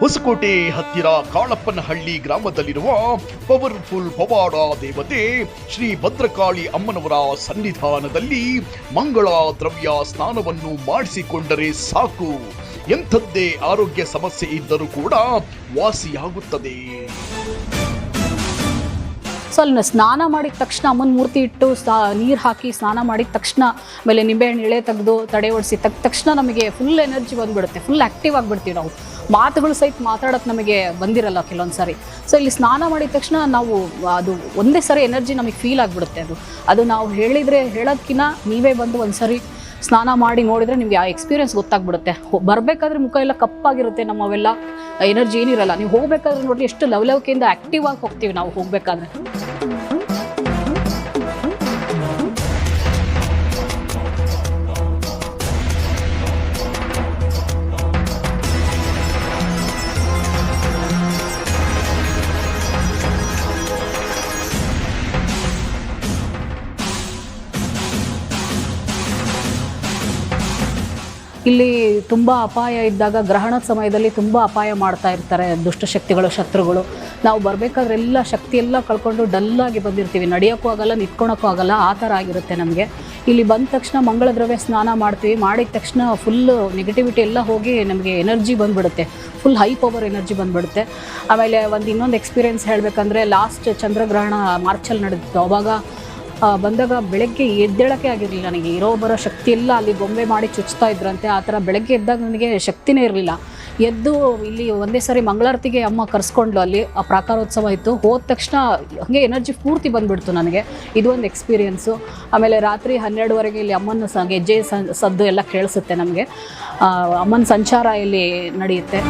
ಹೊಸಕೋಟೆ ಹತ್ತಿರ ಕಾಳಪ್ಪನಹಳ್ಳಿ ಗ್ರಾಮದಲ್ಲಿರುವ ಪವರ್ಫುಲ್ ಪವಾಡ ದೇವತೆ ಶ್ರೀ ಭದ್ರಕಾಳಿ ಅಮ್ಮನವರ ಸನ್ನಿಧಾನದಲ್ಲಿ ಮಂಗಳ ದ್ರವ್ಯ ಸ್ನಾನವನ್ನು ಮಾಡಿಸಿಕೊಂಡರೆ ಸಾಕು. ಎಂಥದ್ದೇ ಆರೋಗ್ಯ ಸಮಸ್ಯೆ ಇದ್ದರೂ ಕೂಡ ವಾಸಿಯಾಗುತ್ತದೆ. ಅಲ್ಲಿ ಸ್ನಾನ ಮಾಡಿದ ತಕ್ಷಣ ಅಮ್ಮನ ಮೂರ್ತಿ ಇಟ್ಟು ನೀರು ಹಾಕಿ ಸ್ನಾನ ಮಾಡಿದ ತಕ್ಷಣ ಆಮೇಲೆ ನಿಂಬೆಹಣ್ಣು ಎಳೆ ತೆಗೆದು ತಡೆ ಒಡಿಸಿ ತೆಗ್ದ ತಕ್ಷಣ ನಮಗೆ ಫುಲ್ ಎನರ್ಜಿ ಬಂದುಬಿಡುತ್ತೆ. ಫುಲ್ ಆ್ಯಕ್ಟಿವ್ ಆಗಿಬಿಡ್ತೀವಿ ನಾವು. ಮಾತುಗಳು ಸಹಿತ ಮಾತಾಡೋಕೆ ನಮಗೆ ಬಂದಿರಲ್ಲ ಕೆಲವೊಂದು ಸಾರಿ. ಸೊ ಇಲ್ಲಿ ಸ್ನಾನ ಮಾಡಿದ ತಕ್ಷಣ ನಾವು ಅದು ಒಂದೇ ಸಾರಿ ಎನರ್ಜಿ ನಮಗೆ ಫೀಲ್ ಆಗಿಬಿಡುತ್ತೆ ಅದು. ಅದು ನಾವು ಹೇಳಿದರೆ ಹೇಳೋದಕ್ಕಿಂತ ನೀವೇ ಬಂದು ಒಂದು ಸಾರಿ ಸ್ನಾನ ಮಾಡಿ ನೋಡಿದರೆ ನಿಮಗೆ ಆ ಎಕ್ಸ್ಪೀರಿಯನ್ಸ್ ಗೊತ್ತಾಗ್ಬಿಡುತ್ತೆ. ಬರಬೇಕಾದ್ರೆ ಮುಖ ಎಲ್ಲ ಕಪ್ಪಾಗಿರುತ್ತೆ ನಮ್ಮವೆಲ್ಲ ಎನರ್ಜಿ ಏನಿರಲ್ಲ. ನೀವು ಹೋಗಬೇಕಾದ್ರೆ ನೋಡಿ ಎಷ್ಟು ಲವಲವಿಕೆಯಿಂದ ಆ್ಯಕ್ಟಿವ್ ಆಗಿ ಹೋಗ್ತೀವಿ ನಾವು ಹೋಗ್ಬೇಕಾದ್ರೆ. ಇಲ್ಲಿ ತುಂಬ ಅಪಾಯ ಇದ್ದಾಗ ಗ್ರಹಣದ ಸಮಯದಲ್ಲಿ ತುಂಬ ಅಪಾಯ ಮಾಡ್ತಾ ಇರ್ತಾರೆ ದುಷ್ಟಶಕ್ತಿಗಳು ಶತ್ರುಗಳು. ನಾವು ಬರಬೇಕಾದ್ರೆ ಎಲ್ಲ ಶಕ್ತಿ ಎಲ್ಲ ಕಳ್ಕೊಂಡು ಡಲ್ಲಾಗಿ ಬಂದಿರ್ತೀವಿ. ನಡೆಯೋಕ್ಕೂ ಆಗಲ್ಲ, ನಿಂತ್ಕೊಳಕ್ಕೂ ಆಗಲ್ಲ, ಆ ಥರ ಆಗಿರುತ್ತೆ ನಮಗೆ. ಇಲ್ಲಿ ಬಂದ ತಕ್ಷಣ ಮಂಗಳ ದ್ರವ್ಯ ಸ್ನಾನ ಮಾಡ್ತೀವಿ. ಮಾಡಿದ ತಕ್ಷಣ ಫುಲ್ಲು ನೆಗೆಟಿವಿಟಿ ಎಲ್ಲ ಹೋಗಿ ನಮಗೆ ಎನರ್ಜಿ ಬಂದುಬಿಡುತ್ತೆ. ಫುಲ್ ಹೈ ಪವರ್ ಎನರ್ಜಿ ಬಂದುಬಿಡುತ್ತೆ. ಆಮೇಲೆ ಒಂದು ಇನ್ನೊಂದು ಎಕ್ಸ್ಪೀರಿಯೆನ್ಸ್ ಹೇಳಬೇಕಂದ್ರೆ ಲಾಸ್ಟ್ ಚಂದ್ರಗ್ರಹಣ ಮಾರ್ಚಲ್ಲಿ ನಡೆದಿತ್ತು ಅವಾಗ ಬಂದಾಗ ಬೆಳಗ್ಗೆ ಎದ್ದೇಳಕ್ಕೆ ಆಗಿರಲಿಲ್ಲ ನನಗೆ. ಇರೋ ಬರೋ ಶಕ್ತಿ ಎಲ್ಲ ಅಲ್ಲಿ ಗೊಂಬೆ ಮಾಡಿ ಚುಚ್ತಾ ಇದ್ರಂತೆ, ಆ ಥರ ಬೆಳಗ್ಗೆ ಎದ್ದಾಗ ನನಗೆ ಶಕ್ತಿನೇ ಇರಲಿಲ್ಲ. ಎದ್ದು ಇಲ್ಲಿ ಒಂದೇ ಸಾರಿ ಮಂಗಳಾರತಿಗೆ ಅಮ್ಮ ಕರೆಸ್ಕೊಂಡ್ಲು ಅಲ್ಲಿ, ಆ ಪ್ರಾಕಾರೋತ್ಸವ ಇತ್ತು. ಹೋದ ತಕ್ಷಣ ಹಾಗೆ ಎನರ್ಜಿ ಪೂರ್ತಿ ಬಂದ್ಬಿಡ್ತು ನನಗೆ. ಇದು ಒಂದು ಎಕ್ಸ್ಪೀರಿಯೆನ್ಸು. ಆಮೇಲೆ ರಾತ್ರಿ ಹನ್ನೆರಡುವರೆಗೆ ಇಲ್ಲಿ ಅಮ್ಮನ ಸ ಗೆಜ್ಜೆ ಸದ್ದು ಎಲ್ಲ ಕೇಳಿಸುತ್ತೆ ನಮಗೆ. ಅಮ್ಮನ ಸಂಚಾರ ಇಲ್ಲಿ ನಡೆಯುತ್ತೆ.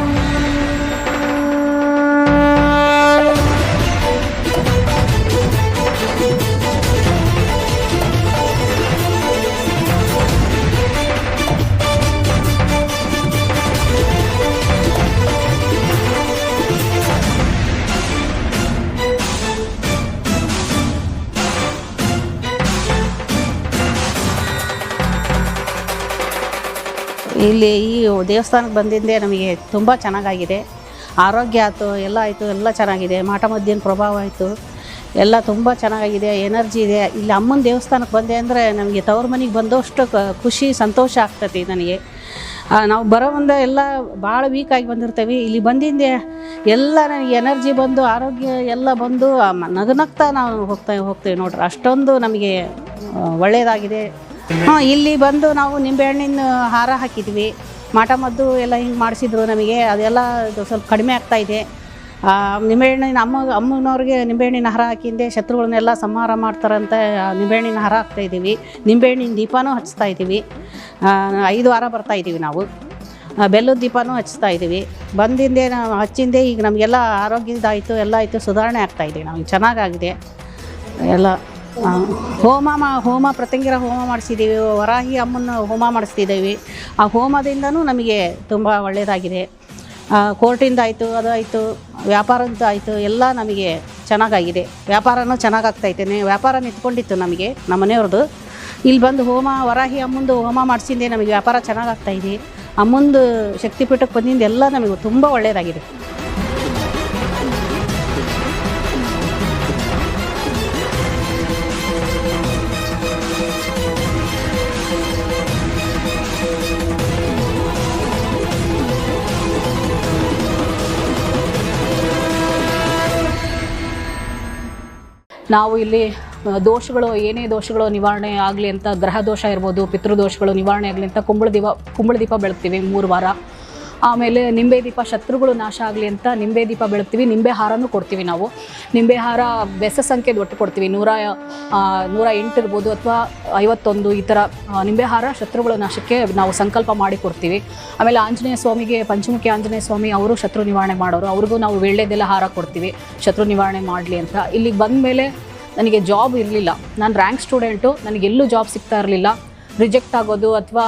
ಇಲ್ಲಿ ಈ ದೇವಸ್ಥಾನಕ್ಕೆ ಬಂದಿಂದೆ ನಮಗೆ ತುಂಬ ಚೆನ್ನಾಗಾಗಿದೆ. ಆರೋಗ್ಯ ಆಯಿತು, ಎಲ್ಲ ಆಯಿತು, ಎಲ್ಲ ಚೆನ್ನಾಗಿದೆ. ಮಠ ಮದ್ದಿನ ಪ್ರಭಾವ ಆಯಿತು. ಎಲ್ಲ ತುಂಬ ಚೆನ್ನಾಗಿದೆ ಎನರ್ಜಿ ಇದೆ. ಇಲ್ಲಿ ಅಮ್ಮನ ದೇವಸ್ಥಾನಕ್ಕೆ ಬಂದೆ ಅಂದರೆ ನಮಗೆ ತವ್ರ ಮನೆಗೆ ಬಂದಷ್ಟು ಖುಷಿ, ಸಂತೋಷ ಆಗ್ತತಿ ನನಗೆ. ನಾವು ಬರೋ ಮುಂದೆ ಎಲ್ಲ ಭಾಳ ವೀಕಾಗಿ ಬಂದಿರ್ತೇವೆ. ಇಲ್ಲಿ ಬಂದಿಂದೆ ಎಲ್ಲ ನನಗೆ ಎನರ್ಜಿ ಬಂದು, ಆರೋಗ್ಯ ಎಲ್ಲ ಬಂದು ನಗನಗ್ತಾ ನಾವು ಹೋಗ್ತಾ, ಹೋಗ್ತೇವೆ ನೋಡ್ರಿ. ಅಷ್ಟೊಂದು ನಮಗೆ ಒಳ್ಳೆಯದಾಗಿದೆ ಹಾಂ, ಇಲ್ಲಿ ಬಂದು ನಾವು ನಿಂಬೆಹಣ್ಣಿನ ಹಾರ ಹಾಕಿದ್ವಿ. ಮಾಟ ಮದ್ದು ಎಲ್ಲ ಹಿಂಗೆ ಮಾಡಿಸಿದ್ರು ನಮಗೆ. ಅದೆಲ್ಲ ಸ್ವಲ್ಪ ಕಡಿಮೆ ಆಗ್ತಾ ಇದೆ. ನಿಂಬೆಹಣ್ಣಿನ ಅಮ್ಮ, ಅಮ್ಮನವ್ರಿಗೆ ನಿಂಬೆಹಣ್ಣಿನ ಹಾರ ಹಾಕಿಂದೆ ಶತ್ರುಗಳನ್ನೆಲ್ಲ ಸಂಹಾರ ಮಾಡ್ತಾರಂತ ನಿಂಬೆ ನಿಂಬೆಹಣ್ಣಿನ ಹಾರ ಹಾಕ್ತಾ ಇದ್ದೀವಿ. ನಿಂಬೆಹಣ್ಣಿನ ದೀಪನೂ ಹಚ್ತಾ ಇದ್ದೀವಿ. ಐದು ವಾರ ಬರ್ತಾ ಇದ್ದೀವಿ ನಾವು. ಬೆಲ್ಲದ ದೀಪನೂ ಹಚ್ತಾ ಇದ್ದೀವಿ. ಬಂದಿಂದೆ ನಾವು ಹಚ್ಚಿಂದೆ ಈಗ ನಮಗೆಲ್ಲ ಆರೋಗ್ಯದಾಯಿತು ಎಲ್ಲ ಆಯಿತು, ಸುಧಾರಣೆ ಆಗ್ತಾ ನಾವು ಚೆನ್ನಾಗಾಗಿದೆ. ಎಲ್ಲ ಹೋಮ ಮಾ, ಹೋಮ ಪ್ರತಿಂಗಿರ ಹೋಮ ಮಾಡಿಸಿದ್ದೀವಿ. ವರಾಹಿ ಅಮ್ಮನ ಹೋಮ ಮಾಡಿಸ್ತಿದ್ದೀವಿ. ಆ ಹೋಮದಿಂದನೂ ನಮಗೆ ತುಂಬ ಒಳ್ಳೆಯದಾಗಿದೆ ಕೋರ್ಟಿಂದ ಆಯಿತು, ಅದು ಆಯಿತು, ವ್ಯಾಪಾರದ್ದು ಆಯಿತು, ಎಲ್ಲ ನಮಗೆ ಚೆನ್ನಾಗಾಗಿದೆ. ವ್ಯಾಪಾರನೂ ಚೆನ್ನಾಗಾಗ್ತೈತೆ ವ್ಯಾಪಾರ ನಿಂತ್ಕೊಂಡಿತ್ತು ನಮಗೆ, ನಮ್ಮ ಮನೆಯವ್ರದ್ದು. ಇಲ್ಲಿ ಬಂದು ಹೋಮ, ವರಾಹಿ ಅಮ್ಮಂದು ಹೋಮ ಮಾಡಿಸಿದ್ದೆ ನಮಗೆ ವ್ಯಾಪಾರ ಚೆನ್ನಾಗಾಗ್ತಾಯಿದೆ ಅಮ್ಮಂದು ಶಕ್ತಿಪೀಠಕ್ಕೆ ಬಂದಿಂದ ಎಲ್ಲ ನಮಗೆ ತುಂಬ ಒಳ್ಳೆಯದಾಗಿದೆ ನಾವು ಇಲ್ಲಿ ದೋಷಗಳು, ಏನೇ ದೋಷಗಳು ನಿವಾರಣೆ ಆಗಲಿ ಅಂತ, ಗ್ರಹ ದೋಷ ಇರ್ಬೋದು, ಪಿತೃದೋಷಗಳು ನಿವಾರಣೆ ಆಗಲಿ ಅಂತ ಕುಂಬಳ ದೀಪ ಕುಂಬಳ ದೀಪ ಬೆಳಗ್ತೀವಿ ಮೂರು ವಾರ. ಆಮೇಲೆ ನಿಂಬೆ ದೀಪ ಶತ್ರುಗಳು ನಾಶ ಆಗಲಿ ಅಂತ ನಿಂಬೆ ದೀಪ ಬೆಳಗ್ತೀವಿ, ನಿಂಬೆ ಹಾರನೂ ಕೊಡ್ತೀವಿ ನಾವು. ನಿಂಬೆ ಹಾರ ಬೆಸ ಸಂಖ್ಯೆದು ಒಟ್ಟು ಕೊಡ್ತೀವಿ. ನೂರ ನೂರ ಎಂಟು ಇರ್ಬೋದು ಅಥವಾ ಐವತ್ತೊಂದು ಈ ಥರ ನಿಂಬೆ ಹಾರ ಶತ್ರುಗಳ ನಾಶಕ್ಕೆ ನಾವು ಸಂಕಲ್ಪ ಮಾಡಿ ಕೊಡ್ತೀವಿ. ಆಮೇಲೆ ಆಂಜನೇಯ ಸ್ವಾಮಿಗೆ, ಪಂಚಮುಖಿ ಆಂಜನೇಯ ಸ್ವಾಮಿ ಅವರು ಶತ್ರು ನಿವಾರಣೆ ಮಾಡೋರು. ಅವ್ರಿಗೂ ನಾವು ವೇಳೆದೆಲ್ಲ ಹಾರ ಕೊಡ್ತೀವಿ, ಶತ್ರು ನಿವಾರಣೆ ಮಾಡಲಿ ಅಂತ. ಇಲ್ಲಿಗೆ ಬಂದ ಮೇಲೆ ನನಗೆ ಜಾಬ್ ಇರಲಿಲ್ಲ. ನಾನು ರ್ಯಾಂಕ್ ಸ್ಟೂಡೆಂಟು ನನಗೆ ಎಲ್ಲೂ ಜಾಬ್ ಸಿಗ್ತಾ ಇರಲಿಲ್ಲ. ರಿಜೆಕ್ಟ್ ಆಗೋದು ಅಥವಾ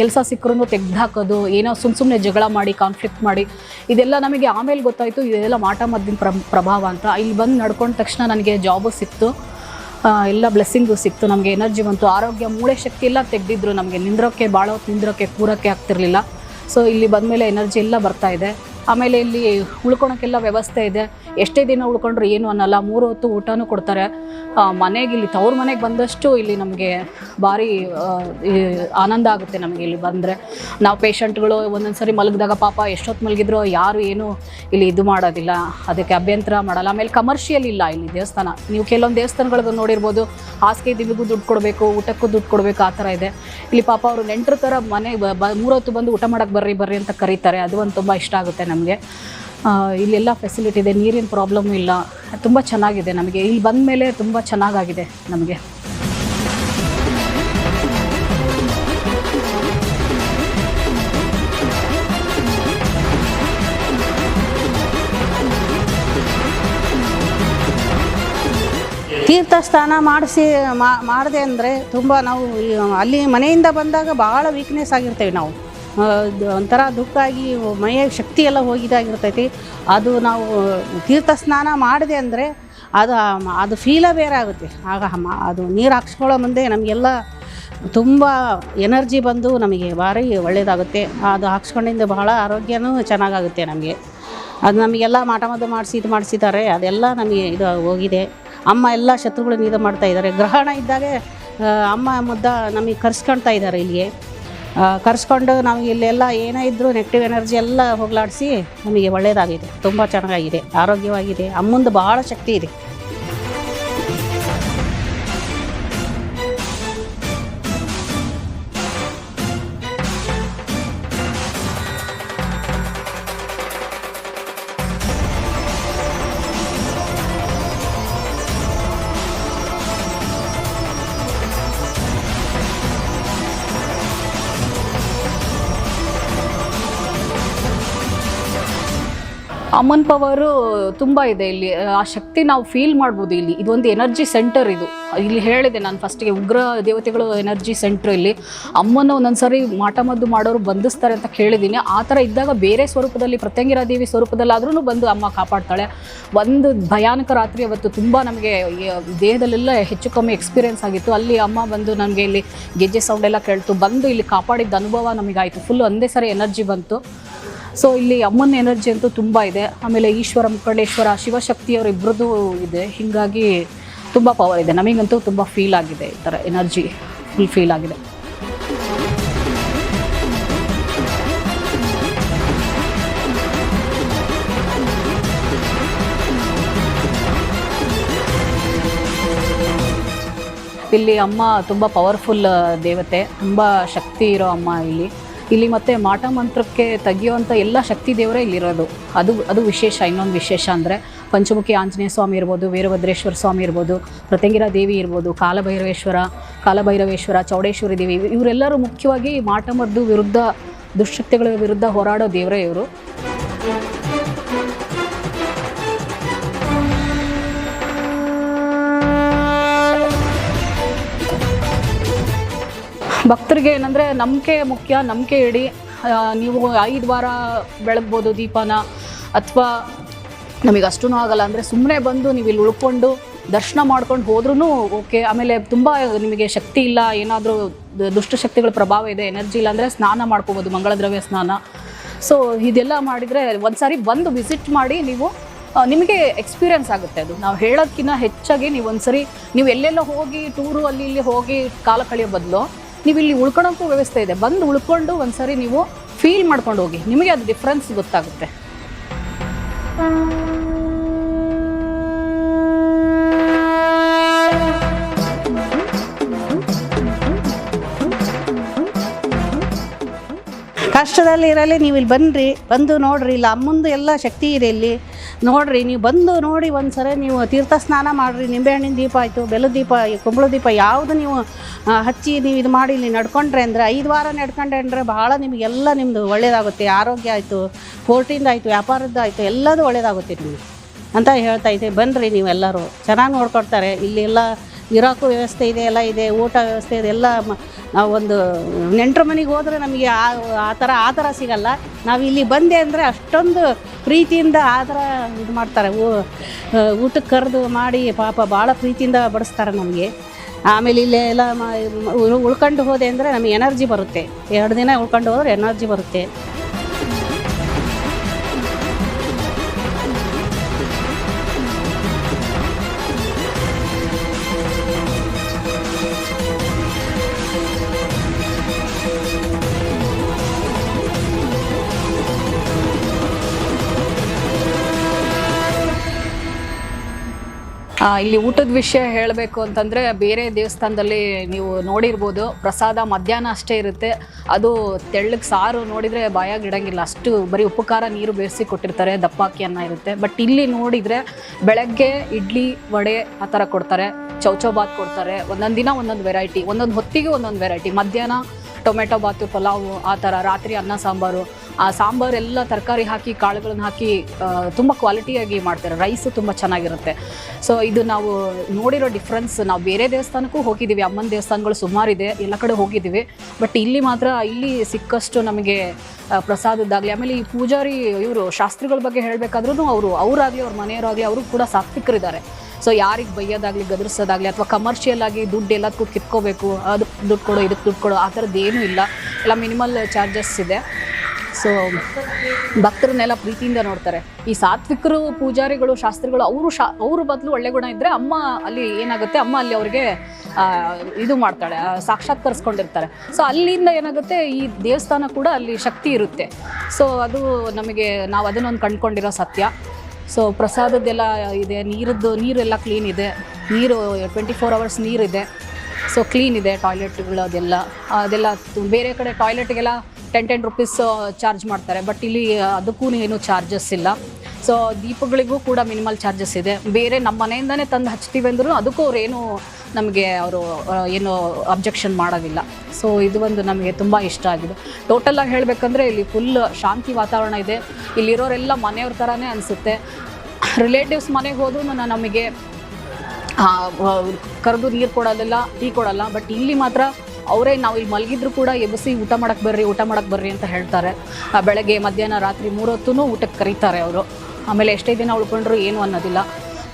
ಕೆಲಸ ಸಿಕ್ಕರೂ ತೆಗ್ದಾಕೋದು ಏನೋ ಸುಮ್ಮ ಸುಮ್ಮನೆ ಜಗಳ ಮಾಡಿ ಕಾನ್ಫ್ಲಿಕ್ಟ್ ಮಾಡಿ, ಇದೆಲ್ಲ ನಮಗೆ ಆಮೇಲೆ ಗೊತ್ತಾಯಿತು, ಇದೆಲ್ಲ ಮಾಟ ಮದ್ದಿನ ಪ್ರ ಪ್ರಭಾವ ಅಂತ. ಇಲ್ಲಿ ಬಂದು ನಡ್ಕೊಂಡ ತಕ್ಷಣ ನನಗೆ ಜಾಬು ಸಿಕ್ತು. ಎಲ್ಲ ಬ್ಲೆಸ್ಸಿಂಗು ಸಿಕ್ತು. ನಮಗೆ ಎನರ್ಜಿ ಬಂತು. ಆರೋಗ್ಯ, ಮೂಳೆ ಶಕ್ತಿ ಎಲ್ಲ ತೆಗೆದಿದ್ರು ನಮಗೆ. ನಿಂದ್ರೋಕ್ಕೆ ಭಾಳ ಹೊತ್ತು ನಿಂದ್ರೋಕ್ಕೆ ಕೂರೋಕ್ಕೆ ಆಗ್ತಿರಲಿಲ್ಲ. ಸೊ ಇಲ್ಲಿ ಬಂದಮೇಲೆ ಎನರ್ಜಿ ಎಲ್ಲ ಬರ್ತಾ ಇದೆ. ಆಮೇಲೆ ಇಲ್ಲಿ ಉಳ್ಕೊಳಕ್ಕೆಲ್ಲ ವ್ಯವಸ್ಥೆ ಇದೆ. ಎಷ್ಟೇ ದಿನ ಉಳ್ಕೊಂಡ್ರು ಏನು ಅನ್ನಲ್ಲ, ಮೂರು ಹೊತ್ತು ಊಟನೂ ಕೊಡ್ತಾರೆ. ಮನೆಗೆ ಇಲ್ಲಿ ತವ್ರ ಮನೆಗೆ ಬಂದಷ್ಟು ಇಲ್ಲಿ ನಮಗೆ ಭಾರಿ ಆನಂದ ಆಗುತ್ತೆ ನಮಗೆ ಇಲ್ಲಿ ಬಂದರೆ. ನಾವು ಪೇಷಂಟ್ಗಳು ಒಂದೊಂದು ಸರಿ ಮಲಗಿದಾಗ ಪಾಪ ಎಷ್ಟೊತ್ತು ಮಲಗಿದ್ರು ಯಾರು ಏನು ಇಲ್ಲಿ ಇದು ಮಾಡೋದಿಲ್ಲ. ಅದಕ್ಕೆ ಅಭ್ಯಂತರ ಮಾಡಲ್ಲ. ಆಮೇಲೆ ಕಮರ್ಷಿಯಲ್ ಇಲ್ಲ ಇಲ್ಲಿ ದೇವಸ್ಥಾನ. ನೀವು ಕೆಲವೊಂದು ದೇವಸ್ಥಾನಗಳಿಗೆ ನೋಡಿರ್ಬೋದು, ಹಾಸಿಗೆ ದಿವಿಗೂ ದುಡ್ಡು ಕೊಡಬೇಕು, ಊಟಕ್ಕೂ ದುಡ್ಡು ಕೊಡಬೇಕು, ಆ ಥರ ಇದೆ. ಇಲ್ಲಿ ಪಾಪ ಅವರು ನೆಂಟರ ಥರ ಮನೆ ಮೂರೊತ್ತು ಬಂದು ಊಟ ಮಾಡೋಕ್ಕೆ ಬರ್ರಿ ಬರ್ರಿ ಅಂತ ಕರೀತಾರೆ. ಅದು ಒಂದು ತುಂಬ ಇಷ್ಟ ಆಗುತ್ತೆ ನಮಗೆ. ಇಲ್ಲೆಲ್ಲ ಫೆಸಿಲಿಟಿ ಇದೆ, ನೀರಿನ ಪ್ರಾಬ್ಲಮ್ ಇಲ್ಲ. ತುಂಬ ಚೆನ್ನಾಗಿದೆ ನಮಗೆ. ಇಲ್ಲಿ ಬಂದ ಮೇಲೆ ತುಂಬ ಚೆನ್ನಾಗಾಗಿದೆ ನಮಗೆ. ತೀರ್ಥಸ್ಥಾನ ಮಾಡಿಸಿ ಮಾಡಿದೆ ಅಂದರೆ ತುಂಬ ನಾವು ಅಲ್ಲಿ ಮನೆಯಿಂದ ಬಂದಾಗ ಭಾಳ ವೀಕ್ನೆಸ್ ಆಗಿರ್ತೇವೆ ನಾವು. ಒಂಥರ ದುಃಖ ಆಗಿ ಮೈಯ ಶಕ್ತಿ ಎಲ್ಲ ಹೋಗಿದಾಗಿರ್ತೈತಿ ಅದು ನಾವು, ತೀರ್ಥ ಸ್ನಾನ ಮಾಡಿದೆ ಅಂದರೆ ಅದು ಅದು ಫೀಲ ಬೇರೆ ಆಗುತ್ತೆ. ಆಗ ಅದು ನೀರು ಹಾಕ್ಸ್ಕೊಳ್ಳೋ ಮುಂದೆ ನಮಗೆಲ್ಲ ತುಂಬ ಎನರ್ಜಿ ಬಂದು ನಮಗೆ ಭಾರಿ ಒಳ್ಳೆಯದಾಗುತ್ತೆ ಅದು ಹಾಕ್ಸ್ಕೊಂಡಿಂದ ಬಹಳ ಆರೋಗ್ಯನೂ ಚೆನ್ನಾಗಾಗುತ್ತೆ ನಮಗೆ. ಅದು ನಮಗೆಲ್ಲ ಮಾಟ ಮದ್ದು ಮಾಡಿಸಿ ಇದು ಮಾಡಿಸಿದ್ದಾರೆ. ಅದೆಲ್ಲ ನಮಗೆ ಇದು ಹೋಗಿದೆ. ಅಮ್ಮ ಎಲ್ಲ ಶತ್ರುಗಳನ್ನ ಇದು ಮಾಡ್ತಾ ಇದ್ದಾರೆ. ಗ್ರಹಣ ಇದ್ದಾಗೆ ಅಮ್ಮ ಮುದ್ದ ನಮಗೆ ಕರ್ಸ್ಕೊಳ್ತಾ ಇದ್ದಾರೆ ಇಲ್ಲಿಗೆ. ಕರ್ಸ್ಕೊಂಡು ನಮಗೆ ಇಲ್ಲೆಲ್ಲ ಏನೇ ಇದ್ದರೂ ನೆಗೆಟಿವ್ ಎನರ್ಜಿ ಎಲ್ಲ ಹೋಗಲಾಡಿಸಿ ನಮಗೆ ಒಳ್ಳೆಯದಾಗಿದೆ ತುಂಬ ಚೆನ್ನಾಗಿದೆ. ಆರೋಗ್ಯವಾಗಿದೆ. ಅಮ್ಮಂದು ಭಾಳ ಶಕ್ತಿ ಇದೆ. ಅಮ್ಮನ್ ಪವರು ತುಂಬ ಇದೆ ಇಲ್ಲಿ. ಆ ಶಕ್ತಿ ನಾವು ಫೀಲ್ ಮಾಡ್ಬೋದು ಇಲ್ಲಿ. ಇದೊಂದು ಎನರ್ಜಿ ಸೆಂಟರ್ ಇದು. ಇಲ್ಲಿ ಹೇಳಿದೆ ನಾನು ಫಸ್ಟಿಗೆ ಉಗ್ರ ದೇವತೆಗಳು ಎನರ್ಜಿ ಸೆಂಟರ್ ಇಲ್ಲಿ. ಅಮ್ಮನ ಒಂದೊಂದ್ಸರಿ ಮಾಟ ಮದ್ದು ಮಾಡೋರು ಬಂಧಿಸ್ತಾರೆ ಅಂತ ಕೇಳಿದ್ದೀನಿ ಆ ಥರ ಇದ್ದಾಗ ಬೇರೆ ಸ್ವರೂಪದಲ್ಲಿ, ಪ್ರತ್ಯಂಗಿರಾ ದೇವಿ ಸ್ವರೂಪದಲ್ಲಾದ್ರೂ ಬಂದು ಅಮ್ಮ ಕಾಪಾಡ್ತಾಳೆ. ಒಂದು ಭಯಾನಕ ರಾತ್ರಿ ಅವತ್ತು ತುಂಬ ನಮಗೆ ದೇಹದಲ್ಲೆಲ್ಲ ಹೆಚ್ಚು ಕಮ್ಮಿ ಎಕ್ಸ್ಪೀರಿಯೆನ್ಸ್ ಆಗಿತ್ತು. ಅಲ್ಲಿ ಅಮ್ಮ ಬಂದು ನಮಗೆ ಇಲ್ಲಿ ಗೆಜ್ಜೆ ಸೌಂಡ್ ಎಲ್ಲ ಕೇಳ್ತು. ಬಂದು ಇಲ್ಲಿ ಕಾಪಾಡಿದ ಅನುಭವ ನಮಗಾಯಿತು. ಫುಲ್ ಒಂದೇ ಸರಿ ಎನರ್ಜಿ ಬಂತು. ಸೊ ಇಲ್ಲಿ ಅಮ್ಮನ ಎನರ್ಜಿ ಅಂತೂ ತುಂಬ ಇದೆ. ಆಮೇಲೆ ಈಶ್ವರ ಮುಕ್ಕಳ್ಳೇಶ್ವರ ಶಿವಶಕ್ತಿ ಇಬ್ಬರದ್ದು ಇದೆ. ಹೀಗಾಗಿ ತುಂಬ ಪವರ್ ಇದೆ. ನಮಗಂತೂ ತುಂಬ ಫೀಲ್ ಆಗಿದೆ ಈ ಥರ ಎನರ್ಜಿ ಫುಲ್ ಫೀಲ್ ಆಗಿದೆ. ಇಲ್ಲಿ ಅಮ್ಮ ತುಂಬ ಪವರ್ಫುಲ್ ದೇವತೆ. ತುಂಬ ಶಕ್ತಿ ಇರೋ ಅಮ್ಮ ಇಲ್ಲಿ. ಇಲ್ಲಿ ಮತ್ತೆ ಮಾಟ ಮಂತ್ರಕ್ಕೆ ತೆಗಿಯುವಂಥ ಎಲ್ಲ ಶಕ್ತಿ ದೇವರೇ ಇಲ್ಲಿರೋದು. ಅದು ಅದು ವಿಶೇಷ, ಇನ್ನೊಂದು ವಿಶೇಷ ಅಂದರೆ ಪಂಚಮುಖಿ ಆಂಜನೇಯ ಸ್ವಾಮಿ ಇರ್ಬೋದು, ವೀರಭದ್ರೇಶ್ವರ ಸ್ವಾಮಿ ಇರ್ಬೋದು ಪ್ರತ್ಯಂಗಿರ ದೇವಿ ಇರ್ಬೋದು, ಕಾಲಭೈರವೇಶ್ವರ ಕಾಲಭೈರವೇಶ್ವರ, ಚೌಡೇಶ್ವರಿ ದೇವಿ, ಇವರೆಲ್ಲರೂ ಮುಖ್ಯವಾಗಿ ಮಾಟಮದ್ದು ವಿರುದ್ಧ, ದುಶ್ಶಕ್ತಿಗಳ ವಿರುದ್ಧ ಹೋರಾಡೋ ದೇವರೇ ಇವರು. ಭಕ್ತರಿಗೆ ಏನಂದರೆ ನಂಬಿಕೆ ಮುಖ್ಯ, ನಂಬಿಕೆ ಇಡಿ. ನೀವು ಐದು ವಾರ ಬೆಳಗ್ಬೋದು ದೀಪನ. ಅಥವಾ ನಮಗೆ ಅಷ್ಟೂ ಆಗಲ್ಲ ಅಂದರೆ ಸುಮ್ಮನೆ ಬಂದು ನೀವು ಇಲ್ಲಿ ಉಳ್ಕೊಂಡು ದರ್ಶನ ಮಾಡ್ಕೊಂಡು ಹೋದ್ರೂ ಓಕೆ. ಆಮೇಲೆ ತುಂಬ ನಿಮಗೆ ಶಕ್ತಿ ಇಲ್ಲ, ಏನಾದರೂ ದುಷ್ಟಶಕ್ತಿಗಳ ಪ್ರಭಾವ ಇದೆ, ಎನರ್ಜಿ ಇಲ್ಲ ಅಂದರೆ ಸ್ನಾನ ಮಾಡ್ಕೋಬೋದು ಮಂಗಳ ದ್ರವ್ಯ ಸ್ನಾನ. ಸೊ, ಇದೆಲ್ಲ ಮಾಡಿದರೆ ಒಂದು ಸಾರಿ ಬಂದು ವಿಸಿಟ್ ಮಾಡಿ ನೀವು ನಿಮಗೆ ಎಕ್ಸ್ಪೀರಿಯನ್ಸ್ ಆಗುತ್ತೆ ಅದು. ನಾವು ಹೇಳೋದಕ್ಕಿಂತ ಹೆಚ್ಚಾಗಿ ನೀವು ಒಂದ್ಸರಿ, ನೀವು ಎಲ್ಲೆಲ್ಲೋ ಹೋಗಿ ಟೂರು ಅಲ್ಲಿ ಇಲ್ಲಿ ಹೋಗಿ ಕಾಲ ಕಳೆಯೋ ಬದಲು ನೀವು ಇಲ್ಲಿ ಉಳ್ಕೊಳಕ್ಕೂ ವ್ಯವಸ್ಥೆ ಇದೆ. ಬಂದು ಉಳ್ಕೊಂಡು ಒಂದ್ಸರಿ ನೀವು ಫೀಲ್ ಮಾಡ್ಕೊಂಡು ಹೋಗಿ. ನಿಮಗೆ ಅದು ಡಿಫ್ರೆನ್ಸ್ ಗೊತ್ತಾಗುತ್ತೆ. ಕಷ್ಟದಲ್ಲಿ ಇರಲಿ, ನೀವು ಇಲ್ಲಿ ಬನ್ನಿರಿ ಬಂದು ನೋಡ್ರಿ, ಇಲ್ಲ ಅಮ್ಮಂದು ಎಲ್ಲ ಶಕ್ತಿ ಇದೆ ಇಲ್ಲಿ. ನೋಡ್ರಿ, ನೀವು ಬಂದು ನೋಡಿ ಒಂದು ಸರಿ ನೀವು ತೀರ್ಥ ಸ್ನಾನ ಮಾಡಿರಿ, ನಿಂಬೆಹಣ್ಣಿನ ದೀಪ ಆಯಿತು, ಬೆಲ್ಲದ ದೀಪ ಕುಂಬಳ ದೀಪ ಯಾವುದು ನೀವು ಹಚ್ಚಿ ನೀವು ಇದು ಮಾಡಿ ಇಲ್ಲಿ ನಡ್ಕೊಂಡ್ರೆ ಅಂದರೆ ಐದು ವಾರ ನಡ್ಕೊಂಡ್ರೆ ಅಂದರೆ ಭಾಳ ನಿಮಗೆಲ್ಲ ನಿಮ್ಮದು ಒಳ್ಳೆಯದಾಗುತ್ತೆ ಆರೋಗ್ಯ ಆಯಿತು, ಫೋರ್ಟಿಂದ ಆಯಿತು, ವ್ಯಾಪಾರದ್ದು ಆಯಿತು, ಎಲ್ಲದೂ ಒಳ್ಳೆಯದಾಗುತ್ತೆ ನಿಮಗೆ. ಅಂತ ಹೇಳ್ತಾ ಇದ್ದೆ. ಬನ್ನಿರಿ ನೀವೆಲ್ಲರೂ. ಚೆನ್ನಾಗಿ ನೋಡ್ಕೊಡ್ತಾರೆ ಇಲ್ಲಿ ಎಲ್ಲ ಇರೋಕ್ಕೂ ವ್ಯವಸ್ಥೆ ಇದೆ, ಎಲ್ಲ ಇದೆ, ಊಟ ವ್ಯವಸ್ಥೆ ಇದೆ, ಎಲ್ಲ ನಾವು ಒಂದು ನೆಂಟ್ರ ಮನೆಗೆ ಹೋದರೆ ನಮಗೆ ಆ ಆ ಥರ ಆ ಥರ ಸಿಗಲ್ಲ. ನಾವು ಇಲ್ಲಿ ಬಂದೆ ಅಂದರೆ ಅಷ್ಟೊಂದು ಪ್ರೀತಿಯಿಂದ ಆ ಥರ ಇದು ಮಾಡ್ತಾರೆ. ಊಟಕ್ಕೆ ಕರೆದು ಮಾಡಿ ಪಾಪ ಭಾಳ ಪ್ರೀತಿಯಿಂದ ಬಡಿಸ್ತಾರೆ ನಮಗೆ. ಆಮೇಲೆ ಇಲ್ಲೇ ಎಲ್ಲ ಉಳ್ಕೊಂಡು ಹೋದೆ ಅಂದರೆ ನಮಗೆ ಎನರ್ಜಿ ಬರುತ್ತೆ. ಎರಡು ದಿನ ಉಳ್ಕೊಂಡು ಹೋದ್ರೆ ಎನರ್ಜಿ ಬರುತ್ತೆ. ಇಲ್ಲಿ ಊಟದ ವಿಷಯ ಹೇಳಬೇಕು ಅಂತಂದರೆ ಬೇರೆ ದೇವಸ್ಥಾನದಲ್ಲಿ ನೀವು ನೋಡಿರ್ಬೋದು, ಪ್ರಸಾದ ಮಧ್ಯಾಹ್ನ ಅಷ್ಟೇ ಇರುತ್ತೆ. ಅದು ತೆಳ್ಳಗೆ ಸಾರು ನೋಡಿದರೆ ಬಾಯಾಗಿಡಂಗಿಲ್ಲ ಅಷ್ಟು ಬರೀ ಉಪ್ಪು ಖಾರ ನೀರು ಬೇಯಿಸಿ ಕೊಟ್ಟಿರ್ತಾರೆ, ದಪ್ಪಾಕಿ ಅನ್ನ ಇರುತ್ತೆ. ಬಟ್ ಇಲ್ಲಿ ನೋಡಿದರೆ ಬೆಳಗ್ಗೆ ಇಡ್ಲಿ, ವಡೆ ಆ ಥರ ಕೊಡ್ತಾರೆ ಚೌಚೌಬಾತ್ ಕೊಡ್ತಾರೆ. ಒಂದೊಂದು ದಿನ ಒಂದೊಂದು ವೆರೈಟಿ ಒಂದೊಂದು ಹೊತ್ತಿಗೆ ಒಂದೊಂದು ವೆರೈಟಿ ಮಧ್ಯಾಹ್ನ ಟೊಮೆಟೊ ಬಾತು, ಪಲಾವು, ಆ ಥರ ರಾತ್ರಿ ಅನ್ನ ಸಾಂಬಾರು, ಆ ಸಾಂಬಾರು ಎಲ್ಲ ತರಕಾರಿ ಹಾಕಿ, ಕಾಳುಗಳನ್ನ ಹಾಕಿ ತುಂಬ ಕ್ವಾಲಿಟಿಯಾಗಿ ಮಾಡ್ತಾರೆ. ರೈಸು ತುಂಬ ಚೆನ್ನಾಗಿರುತ್ತೆ. ಸೊ ಇದು ನಾವು ನೋಡಿರೋ ಡಿಫ್ರೆನ್ಸ್ ನಾವು ಬೇರೆ ದೇವಸ್ಥಾನಕ್ಕೂ ಹೋಗಿದ್ದೀವಿ. ಅಮ್ಮನ ದೇವಸ್ಥಾನಗಳು ಸುಮಾರಿದೆ ಎಲ್ಲ ಕಡೆ ಹೋಗಿದ್ದೀವಿ. ಬಟ್ ಇಲ್ಲಿ ಮಾತ್ರ, ಇಲ್ಲಿ ಸಿಕ್ಕಷ್ಟು ನಮಗೆ ಪ್ರಸಾದದ್ದಾಗಲಿ, ಆಮೇಲೆ ಈ ಪೂಜಾರಿ ಇವರು ಶಾಸ್ತ್ರಿಗಳ ಬಗ್ಗೆ ಹೇಳಬೇಕಾದ್ರೂ ಅವರು, ಅವರಾಗಲಿ, ಅವ್ರ ಮನೆಯವರಾಗಲಿ, ಅವರು ಕೂಡ ಸಾತ್ವಿಕರಿದ್ದಾರೆ. ಸೊ ಯಾರಿಗೆ ಬೈಯೋದಾಗ್ಲಿ, ಗದರ್ಸೋದಾಗ್ಲಿ ಅಥವಾ ಕಮರ್ಷಿಯಲ್ ಆಗಿ ದುಡ್ಡು ಎಲ್ಲದಕ್ಕೂ ಕಿತ್ಕೋಬೇಕು, ಅದು ದುಡ್ಡು ಕೊಡೋ ಇದಕ್ಕೆ ದುಡ್ಡು ಕೊಡೋ, ಆ ಥರದ್ದು ಏನೂ ಇಲ್ಲ. ಎಲ್ಲ ಮಿನಿಮಲ್ ಚಾರ್ಜಸ್ ಇದೆ. ಸೊ ಭಕ್ತರನ್ನೆಲ್ಲ ಪ್ರೀತಿಯಿಂದ ನೋಡ್ತಾರೆ. ಈ ಸಾತ್ವಿಕರು, ಪೂಜಾರಿಗಳು, ಶಾಸ್ತ್ರಿಗಳು, ಅವರು ಶಾ, ಅವ್ರ ಬದಲು ಒಳ್ಳೆ ಗುಣ ಇದ್ದರೆ ಅಮ್ಮ ಅಲ್ಲಿ ಏನಾಗುತ್ತೆ? ಅಮ್ಮ ಅಲ್ಲಿ ಅವರಿಗೆ ಇದು ಮಾಡ್ತಾಳೆ ಸಾಕ್ಷಾತ್ಕರಿಸ್ಕೊಂಡಿರ್ತಾರೆ. ಸೊ ಅಲ್ಲಿಂದ ಏನಾಗುತ್ತೆ? ಈ ದೇವಸ್ಥಾನ ಕೂಡ ಅಲ್ಲಿ ಶಕ್ತಿ ಇರುತ್ತೆ. ಸೊ ಅದು ನಮಗೆ, ನಾವು ಅದನ್ನೊಂದು ಕಂಡ್ಕೊಂಡಿರೋ ಸತ್ಯ. ಸೊ ಪ್ರಸಾದದ್ದೆಲ್ಲ ಇದೆ, ನೀರದ್ದು, ನೀರೆಲ್ಲ ಕ್ಲೀನ್ ಇದೆ. ನೀರು ಟ್ವೆಂಟಿ ಫೋರ್ ಅವರ್ಸ್ ನೀರಿದೆ. ಸೊ ಕ್ಲೀನ್ ಇದೆ ಟಾಯ್ಲೆಟ್ಗಳು ಅದೆಲ್ಲ. ಅದೆಲ್ಲ ಬೇರೆ ಕಡೆ ಟಾಯ್ಲೆಟ್ಗೆಲ್ಲ ಟೆನ್ ಟೆನ್ ರುಪೀಸ್ ಚಾರ್ಜ್ ಮಾಡ್ತಾರೆ. ಬಟ್ ಇಲ್ಲಿ ಅದಕ್ಕೂ ಏನು ಚಾರ್ಜಸ್ ಇಲ್ಲ. ಸೊ ದೀಪಗಳಿಗೂ ಕೂಡ ಮಿನಿಮಲ್ ಚಾರ್ಜಸ್ ಇದೆ. ಬೇರೆ ನಮ್ಮ ಮನೆಯಿಂದನೇ ತಂದು ಹಚ್ತೀವಿ ಅಂದರೂ ಅದಕ್ಕೂ ಅವರೇನು ನಮಗೆ ಅವರು ಏನು ಅಬ್ಜೆಕ್ಷನ್ ಮಾಡೋದಿಲ್ಲ ಸೊ ಇದು ಒಂದು ನಮಗೆ ತುಂಬ ಇಷ್ಟ ಆಗಿದೆ. ಟೋಟಲಾಗಿ ಹೇಳಬೇಕಂದ್ರೆ ಇಲ್ಲಿ ಫುಲ್ ಶಾಂತಿ ವಾತಾವರಣ ಇದೆ. ಇಲ್ಲಿರೋರೆಲ್ಲ ಮನೆಯವ್ರ ಥರನೇ ಅನಿಸುತ್ತೆ. ರಿಲೇಟಿವ್ಸ್ ಮನೆಗೆ ಹೋದ್ರೂ ನಮಗೆ ಕರೆದು ನೀರು ಕೊಡೋದಿಲ್ಲ ಟೀ ಕೊಡೋಲ್ಲ. ಬಟ್ ಇಲ್ಲಿ ಮಾತ್ರ ಅವರೇ ನಾವು ಇಲ್ಲಿ ಮಲಗಿದ್ರು ಕೂಡ ಎಬ್ಬಿಸಿ ಊಟ ಮಾಡಕ್ಕೆ ಬರ್ರಿ, ಊಟ ಮಾಡಕ್ಕೆ ಬರ್ರಿ ಅಂತ ಹೇಳ್ತಾರೆ. ಬೆಳಗ್ಗೆ, ಮಧ್ಯಾಹ್ನ, ರಾತ್ರಿ ಮೂರೊತ್ತೂ ಊಟಕ್ಕೆ ಕರೀತಾರೆ ಅವರು. ಆಮೇಲೆ ಎಷ್ಟೇ ದಿನ ಉಳ್ಕೊಂಡ್ರು ಏನು ಅನ್ನೋದಿಲ್ಲ.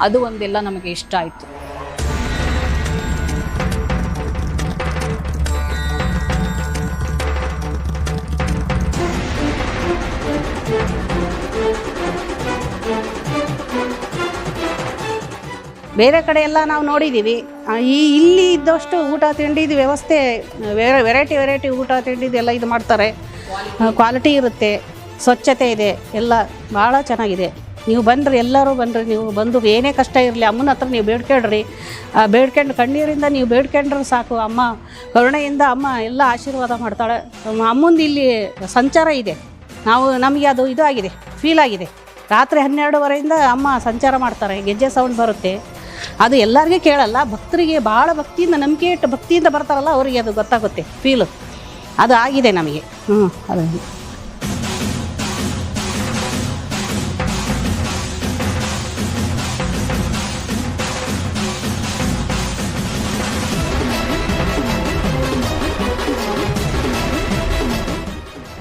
ಅದು ಒಂದೆಲ್ಲ ನಮಗೆ ಇಷ್ಟ ಆಯಿತು. ಬೇರೆ ಕಡೆ ಎಲ್ಲ ನಾವು ನೋಡಿದ್ದೀವಿ. ಈ ಇಲ್ಲಿ ಇದ್ದಷ್ಟು ಊಟ ತಿಂಡಿದು ವ್ಯವಸ್ಥೆ, ವೆರೈ, ವೆರೈಟಿ ವೆರೈಟಿ ಊಟ ತಿಂಡಿದು ಎಲ್ಲ ಇದು ಮಾಡ್ತಾರೆ. ಕ್ವಾಲಿಟಿ ಇರುತ್ತೆ. ಸ್ವಚ್ಛತೆ ಇದೆ ಎಲ್ಲ ಭಾಳ ಚೆನ್ನಾಗಿದೆ. ನೀವು ಬಂದ್ರಿ ಎಲ್ಲರೂ ಬನ್ನಿರಿ ನೀವು ಬಂದು ಏನೇ ಕಷ್ಟ ಇರಲಿ ಅಮ್ಮನ ಹತ್ರ ನೀವು ಬೇಡ್ಕೊಳ್ರಿ. ಆ, ಬೇಡ್ಕೊಂಡು ಕಣ್ಣೀರಿಂದ ನೀವು ಬೇಡ್ಕೊಂಡ್ರೆ ಸಾಕು. ಅಮ್ಮ ಕರುಣೆಯಿಂದ ಅಮ್ಮ ಎಲ್ಲ ಆಶೀರ್ವಾದ ಮಾಡ್ತಾಳೆ. ಅಮ್ಮಂದು ಇಲ್ಲಿ ಸಂಚಾರ ಇದೆ. ನಾವು ನಮಗೆ ಅದು ಇದು ಆಗಿದೆ ಫೀಲ್ ಆಗಿದೆ. ರಾತ್ರಿ ಹನ್ನೆರಡುವರೆಯಿಂದ ಅಮ್ಮ ಸಂಚಾರ ಮಾಡ್ತಾರೆ ಗೆಜ್ಜೆ ಸೌಂಡ್ ಬರುತ್ತೆ. ಅದು ಎಲ್ಲರಿಗೂ ಕೇಳಲ್ಲ ಭಕ್ತರಿಗೆ ಭಾಳ ಭಕ್ತಿಯಿಂದ ನಂಬಿಕೆ ಇಟ್ಟು ಭಕ್ತಿಯಿಂದ ಬರ್ತಾರಲ್ಲ ಅವರಿಗೆ ಅದು ಗೊತ್ತಾಗುತ್ತೆ ಫೀಲು ಅದು ಆಗಿದೆ ನಮಗೆ. ಹ್ಞೂ ಅದು.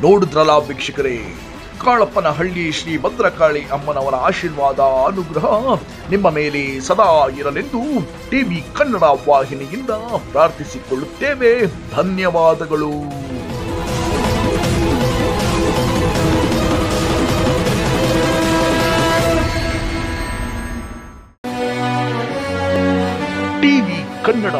ನೋಡಿದ್ರಲ್ಲ ಕಾಳಪ್ಪನ ಹಳ್ಳಿ ಶ್ರೀ ಭದ್ರಕಾಳಿ ಅಮ್ಮನವರ ಆಶೀರ್ವಾದ ಅನುಗ್ರಹ ನಿಮ್ಮ ಮೇಲೆ ಸದಾ ಇರಲೆಂದು ಟಿವಿ ಕನ್ನಡ ವಾಹಿನಿಯಿಂದ ಪ್ರಾರ್ಥಿಸಿಕೊಳ್ಳುತ್ತೇವೆ. ಧನ್ಯವಾದಗಳು. ಟಿವಿ ಕನ್ನಡ.